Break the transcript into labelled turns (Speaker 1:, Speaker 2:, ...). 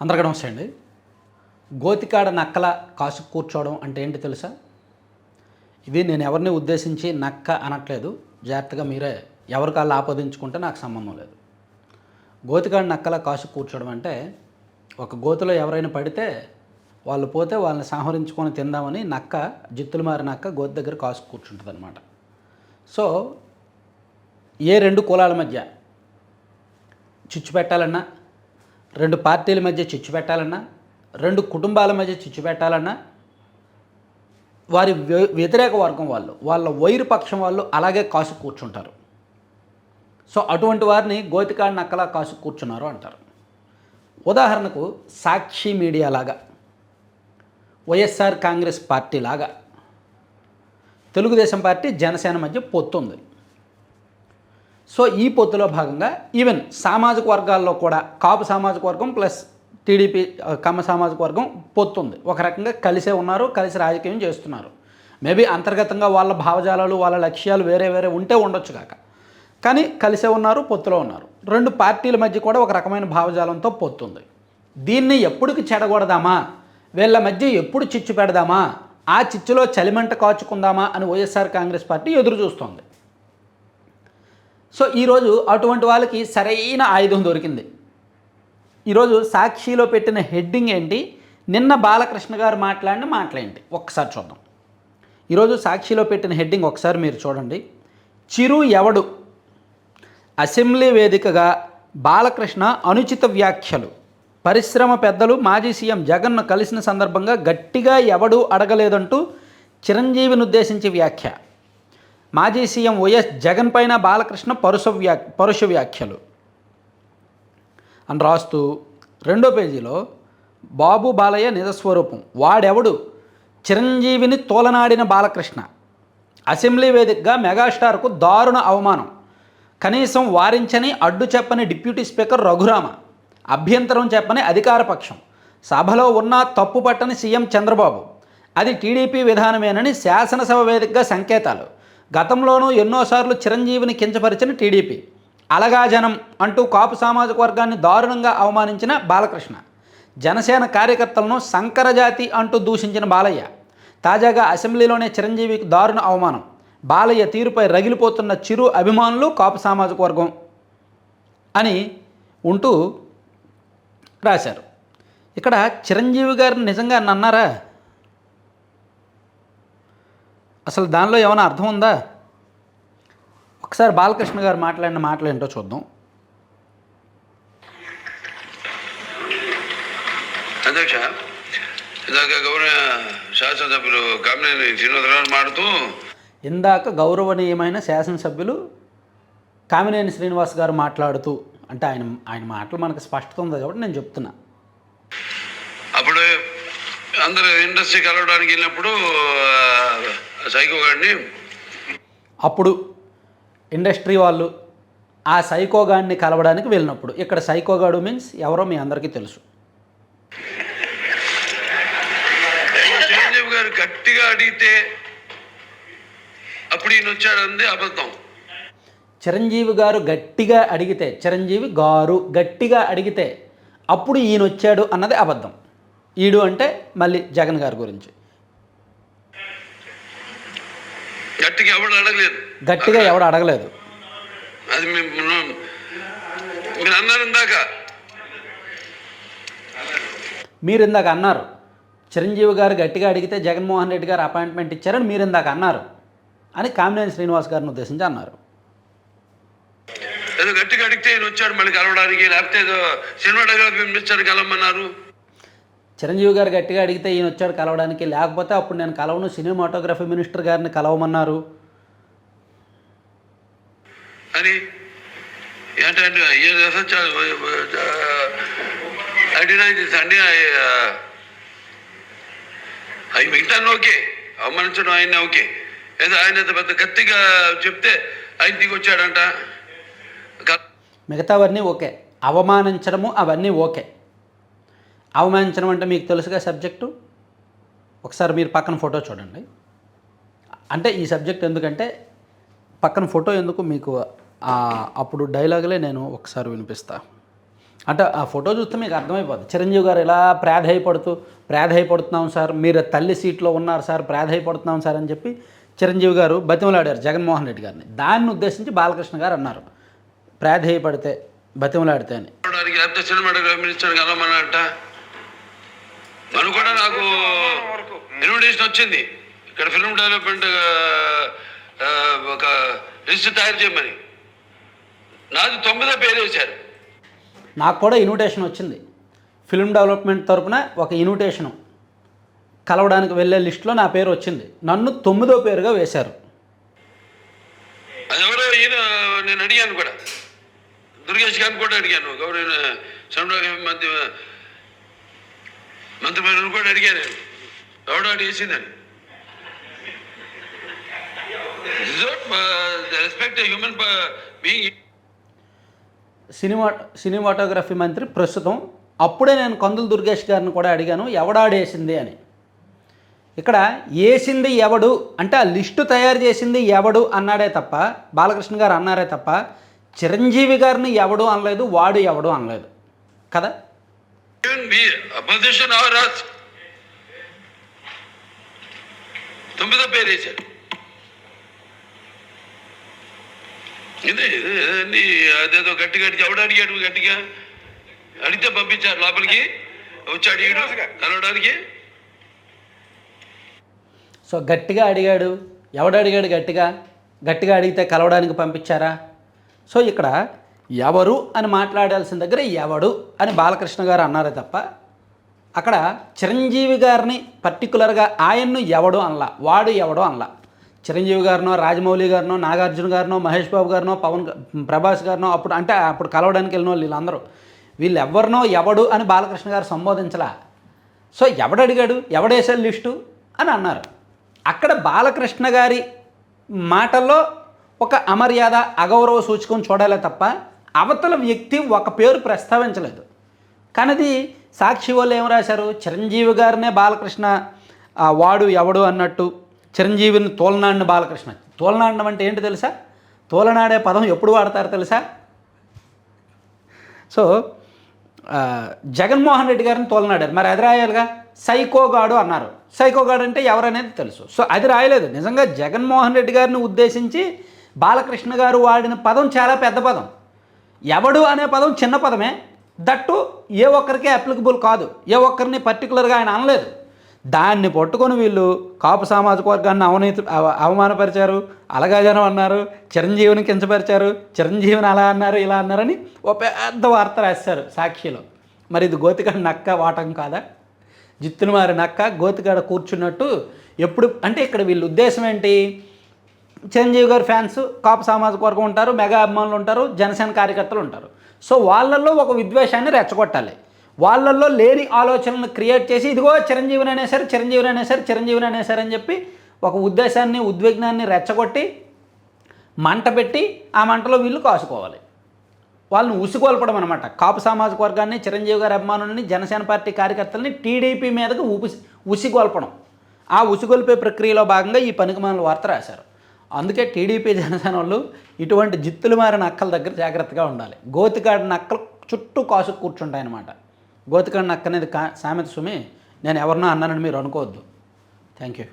Speaker 1: అందరికీ నమస్తే అండి. గోతికాడ నక్కల కాసు కూర్చోవడం అంటే ఏంటి తెలుసా? ఇది నేను ఎవరిని ఉద్దేశించి నక్క అనట్లేదు. జాగ్రత్తగా మీరే ఎవరికాళ్ళు ఆపాదించుకుంటే నాకు సంబంధం లేదు. గోతికాడ నక్కల కాసు కూర్చోవడం అంటే ఒక గోతిలో ఎవరైనా పడితే వాళ్ళు పోతే వాళ్ళని సంహరించుకొని తిందామని నక్క జిత్తులు మారి నక్క గోతి దగ్గర కాసు కూర్చుంటుంది అనమాట సో ఏ రెండు కులాల మధ్య చిచ్చు పెట్టాలన్నా రెండు పార్టీల మధ్య చిచ్చు పెట్టాలన్నా రెండు కుటుంబాల మధ్య చిచ్చు పెట్టాలన్నా వారి వ్య- వ్యతిరేక వర్గం వాళ్ళు వాళ్ళ వైరు పక్షం వాళ్ళు అలాగే కాసు కూర్చుంటారు. సో అటువంటి వారిని గోతికాడ నక్కలా కాసు కూర్చున్నారు అంటారు. ఉదాహరణకు సాక్షి మీడియా లాగా వైఎస్ఆర్ కాంగ్రెస్ పార్టీ లాగా తెలుగుదేశం పార్టీ జనసేన మధ్య పొత్తుంది సో ఈ పొత్తులో భాగంగా ఈవెన్ సామాజిక వర్గాల్లో కూడా కాపు సామాజిక వర్గం ప్లస్ టీడీపీ కమ్మ సామాజిక వర్గం పొత్తుంది ఒక రకంగా కలిసే ఉన్నారు కలిసి రాజకీయం చేస్తున్నారు. మేబీ అంతర్గతంగా వాళ్ళ భావజాలాలు వాళ్ళ లక్ష్యాలు వేరే వేరే ఉంటే ఉండొచ్చు కాక. కానీ కలిసే ఉన్నారు పొత్తులో ఉన్నారు. రెండు పార్టీల మధ్య కూడా ఒక రకమైన భావజాలంతో పొత్తుంది దీన్ని ఎప్పుడుకి చెడగొడదామా? వీళ్ళ మధ్య ఎప్పుడు చిచ్చు పెడదామా? ఆ చిచ్చులో చలిమంట కాచుకుందామా అని వైఎస్ఆర్ కాంగ్రెస్ పార్టీ ఎదురు చూస్తోంది. సో ఈరోజు అటువంటి వాళ్ళకి సరైన ఆయుధం దొరికింది. ఈరోజు సాక్షిలో పెట్టిన హెడ్డింగ్ ఏంటి? నిన్న బాలకృష్ణ గారు మాట్లాడిన మాటలేంటి? ఒక్కసారి చూద్దాం. ఈరోజు సాక్షిలో పెట్టిన హెడ్డింగ్ ఒకసారి మీరు చూడండి. చిరు ఎవడు? అసెంబ్లీ వేదికగా బాలకృష్ణ అనుచిత వ్యాఖ్యలు. పరిశ్రమ పెద్దలు మాజీ సీఎం జగన్ను కలిసిన సందర్భంగా గట్టిగా ఎవడు అడగలేదంటూ చిరంజీవిని ఉద్దేశించి వ్యాఖ్య. మాజీ సీఎం వైఎస్ జగన్ పైన బాలకృష్ణ పరుష వ్యా పరుష వ్యాఖ్యలు. అని రాస్తూ రెండో పేజీలో బాబు బాలయ్య నిజస్వరూపం. వాడెవడు? చిరంజీవిని తోలనాడిన బాలకృష్ణ. అసెంబ్లీ వేదికగా మెగాస్టార్కు దారుణ అవమానం. కనీసం వారించని అడ్డు చెప్పని డిప్యూటీ స్పీకర్ రఘురామ. అభ్యంతరం చెప్పని అధికారపక్షం సభలో ఉన్న తప్పు పట్టని సీఎం చంద్రబాబు. అది టీడీపీ విధానమేనని శాసనసభ వేదికగా సంకేతాలు. గతంలోనూ ఎన్నోసార్లు చిరంజీవిని కించపరిచిన టీడీపీ. అలగా జనం అంటూ కాపు సామాజిక వర్గాన్ని దారుణంగా అవమానించిన బాలకృష్ణ. జనసేన కార్యకర్తలను సంకరజాతి అంటూ దూషించిన బాలయ్య. తాజాగా అసెంబ్లీలోనే చిరంజీవికి దారుణ అవమానం. బాలయ్య తీరుపై రగిలిపోతున్న చిరు అభిమానులు కాపు సామాజిక వర్గం అని ఉంటూ రాశారు. ఇక్కడ చిరంజీవి గారిని నిజంగా నన్నారా? అసలు దానిలో ఏమైనా అర్థం ఉందా? ఒకసారి బాలకృష్ణ గారు మాట్లాడిన మాటలు ఏంటో చూద్దాం.
Speaker 2: అధ్యక్ష ఇందాక గౌరవ శాసనసభ్యులు కామినేని శ్రీనివాసరావు మాడుతూ
Speaker 1: ఇందాక గౌరవనీయమైన శాసనసభ్యులు కామినేని శ్రీనివాస్ గారు మాట్లాడుతూ అంటే ఆయన ఆయన మాటలు మనకు స్పష్టత ఉంది కాబట్టి నేను చెప్తున్నా.
Speaker 2: అప్పుడు అందరూ ఇండస్ట్రీ కలవడానికి వెళ్ళినప్పుడు ఆ, సైకో గారిని
Speaker 1: అప్పుడు ఇండస్ట్రీ వాళ్ళు ఆ సైకోగాడిని కలవడానికి వెళ్ళినప్పుడు ఇక్కడ సైకోగాడు మీన్స్ ఎవరో మీ అందరికీ తెలుసు.
Speaker 2: చిరంజీవి గారు గట్టిగా అడిగితే అప్పుడు ఈయన వచ్చాడంది అబద్ధం.
Speaker 1: చిరంజీవి గారు గట్టిగా అడిగితే చిరంజీవి గారు గట్టిగా అడిగితే అప్పుడు ఈయన వచ్చాడు అన్నది అబద్ధం. ఈడు అంటే మళ్ళీ జగన్ గారి గురించి.
Speaker 2: గట్టిగా ఎవడు అడగలేదు.
Speaker 1: గట్టిగా ఎవడు అడగలేదు.
Speaker 2: అది మేము మీరు అన్నారు ఇందాక.
Speaker 1: మీరు ఇందాక అన్నారు. చిరంజీవి గారు గట్టిగా అడిగితే జగన్మోహన్ రెడ్డి గారు అపాయింట్మెంట్ ఇచ్చారని మీరు ఇందాక అన్నారు. అని కామినేని శ్రీనివాస్ గారిని ఉద్దేశించి అన్నారు.
Speaker 2: ఏదో గట్టిగా అడిగితే ఈయన వచ్చాడు మళ్ళీ కలవడానికి లేకపోతే ఏదో సినిమాటోగ్రఫీ మినిస్టర్ కలవమన్నారు.
Speaker 1: చిరంజీవి గారు గట్టిగా అడిగితే ఈయన వచ్చాడు కలవడానికి. లేకపోతే అప్పుడు నేను కలవను సినిమాటోగ్రఫీ మినిస్టర్ గారిని కలవమన్నారు.
Speaker 2: అని ఏంటంటే అవి మిగతాను ఓకే అవమానించడం ఆయన ఓకే. ఏదో ఆయన పెద్ద గట్టిగా చెప్తే ఆయన దిగి వచ్చాడంట. క-
Speaker 1: మిగతావన్నీ ఓకే. అవమానించడము అవన్నీ ఓకే. అవమానించడం అంటే మీకు తెలుసుగా సబ్జెక్టు? ఒకసారి మీరు పక్కన ఫోటో చూడండి. అంటే ఈ సబ్జెక్ట్ ఎందుకంటే పక్కన ఫోటో ఎందుకు మీకు అప్పుడు డైలాగులే నేను ఒకసారి వినిపిస్తా. అంటే ఆ ఫోటో చూస్తే మీకు అర్థమైపోతుంది చిరంజీవి గారు ఇలా ప్రాధాయపడుతూ ప్రాధాయపడుతున్నాం సార్ మీరు తల్లి సీట్లో ఉన్నారు సార్ ప్రాధాయపడుతున్నాం సార్ అని చెప్పి చిరంజీవి గారు బతిమలాడారు జగన్మోహన్ రెడ్డి గారిని. దాన్ని ఉద్దేశించి బాలకృష్ణ గారు అన్నారు. ప్రాధాయపడితే బతిమలాడితే అని
Speaker 2: చూడడానికి లేకపోతే సినిమాటోగ్రఫీ మినిస్టర్ కలవమనంట మనం కూడా నాకు ఇన్విటేషన్ వచ్చింది. ఇక్కడ ఫిల్మ్ డెవలప్మెంట్ ఒక లిస్ట్ తయారు చేయమని. నాది తొమ్మిదో పేరు వేశారు.
Speaker 1: నాకు కూడా ఇన్విటేషన్ వచ్చింది. ఫిల్మ్ డెవలప్మెంట్ తరపున ఒక ఇన్విటేషను కలవడానికి వెళ్ళే లిస్టులో నా పేరు వచ్చింది. నన్ను తొమ్మిదో పేరుగా వేశారు.
Speaker 2: అది ఎవరో ఈయన నేను అడిగాను కూడా. దుర్గేష్ గారిని కూడా అడిగాను. గౌరవ సినిమాటోగ్రఫీ మంత్రి కూడా అడిగాను నేను ఎవడో అడిగేసిందని respect human being.
Speaker 1: Cinema cinematography మంత్రి ప్రస్తుతం అప్పుడే నేను కందులు దుర్గేష్ గారిని కూడా అడిగాను ఎవడాడేసింది అని. ఇక్కడ వేసింది ఎవడు? అంటే ఆ లిస్టు తయారు చేసింది ఎవడు అన్నాడే తప్ప బాలకృష్ణ గారు అన్నారే తప్ప చిరంజీవి గారిని ఎవడు అనలేదు వాడు ఎవడు అనలేదు. కదా?
Speaker 2: మీ we, opposition or us. తొమ్మిదో పేరు వేశారు. ఇదే, అన్ని అదేదో గట్టి గట్టి ఎవడు అడిగాడు గట్టిగా? అడిగితే పంపించారు లోపలికి వచ్చి అడిగాడు కలవడానికి.
Speaker 1: సో గట్టిగా అడిగాడు ఎవడు అడిగాడు గట్టిగా? గట్టిగా అడిగితే కలవడానికి పంపించారా? సో ఇక్కడ ఎవరు అని మాట్లాడాల్సిన దగ్గర ఎవడు అని బాలకృష్ణ గారు అన్నారే తప్ప అక్కడ చిరంజీవి గారిని పర్టికులర్గా ఆయన్ను ఎవడు అనలా వాడు ఎవడో అనలా. చిరంజీవి గారినో రాజమౌళి గారినో నాగార్జున గారినో మహేష్ బాబు గారినో పవన్ ప్రభాస్ గారినో అప్పుడు అంటే అప్పుడు కలవడానికి వెళ్ళిన వాళ్ళు వీళ్ళందరూ. వీళ్ళు ఎవరినో ఎవడు అని బాలకృష్ణ గారు సంబోధించలా. So ఎవడడిగాడు ఎవడేసాడు list? అని అన్నారు. అక్కడ బాలకృష్ణ గారి మాటల్లో ఒక అమర్యాద అగౌరవ సూచకం చూడాలే తప్ప అవతల వ్యక్తి ఒక పేరు ప్రస్తావించలేదు. కానీ అది సాక్షి వాళ్ళు ఏం రాశారు? చిరంజీవి గారినే బాలకృష్ణ వాడు ఎవడు అన్నట్టు చిరంజీవిని తోలనాడిన బాలకృష్ణ. తోలనాడడం అంటే ఏంటి తెలుసా? తోలనాడే పదం ఎప్పుడు వాడతారు తెలుసా? సో జగన్మోహన్ రెడ్డి గారిని తోలనాడారు. మరి అది రాయాలిగా? సైకోగాడు అన్నారు. సైకోగాడు అంటే ఎవరనేది తెలుసు. సో అది రాయలేదు. నిజంగా జగన్మోహన్ రెడ్డి గారిని ఉద్దేశించి బాలకృష్ణ గారు వాడిన పదం చాలా పెద్ద పదం. ఎవడు అనే పదం చిన్న పదమే. దట్టు ఏ ఒక్కరికే అప్లికబుల్ కాదు. ఏ ఒక్కరిని పర్టికులర్గా ఆయన అనలేదు. దాన్ని పట్టుకొని వీళ్ళు కాపు సామాజిక వర్గాన్ని అవనీతి అవమానపరిచారు. అలగాజనం అన్నారు. చిరంజీవిని కించపరిచారు. చిరంజీవిని అలా అన్నారు ఇలా అన్నారని ఒక పెద్ద వార్త రాశారు సాక్షిలో. మరి ఇది గోతికాడ నక్క వాటం కాదా? జిత్తుని మారి నక్క గోతికాడ కూర్చున్నట్టు ఎప్పుడు అంటే ఇక్కడ వీళ్ళ ఉద్దేశం ఏంటి? చిరంజీవి గారి ఫ్యాన్స్ కాపు సామాజిక వర్గం ఉంటారు మెగా అభిమానులు ఉంటారు జనసేన కార్యకర్తలు ఉంటారు. సో వాళ్ళల్లో ఒక విద్వేషాన్ని రెచ్చగొట్టాలి. వాళ్ళల్లో లేని ఆలోచనలను క్రియేట్ చేసి ఇదిగో చిరంజీవిని అనేసారు చిరంజీవిని అనేసారు చిరంజీవిని అనేసారు అని చెప్పి ఒక ఉద్దేశాన్ని ఉద్విగ్నాన్ని రెచ్చగొట్టి మంట పెట్టి ఆ మంటలో వీళ్ళు కాసుకోవాలి. వాళ్ళని ఉసిగొల్పడం అనమాట కాపు సామాజిక వర్గాన్ని చిరంజీవి గారి అభిమానుల్ని జనసేన పార్టీ కార్యకర్తలని టీడీపీ మీదకు ఉసి ఉసిగొల్పడం. ఆ ఉసిగొల్పే ప్రక్రియలో భాగంగా ఈ పనికిమాల వార్త రాశారు. అందుకే టీడీపీ జనసేన వాళ్ళు ఇటువంటి జిత్తులు మారిన నక్కల దగ్గర జాగ్రత్తగా ఉండాలి. గోతికాడి నక్కలు చుట్టూ కాసు కూర్చుంటాయన్నమాట. గోతికాడి నక్క అనేది కా సామెత సుమి నేను ఎవరినో అన్నానని మీరు అనుకోవద్దు. Thank you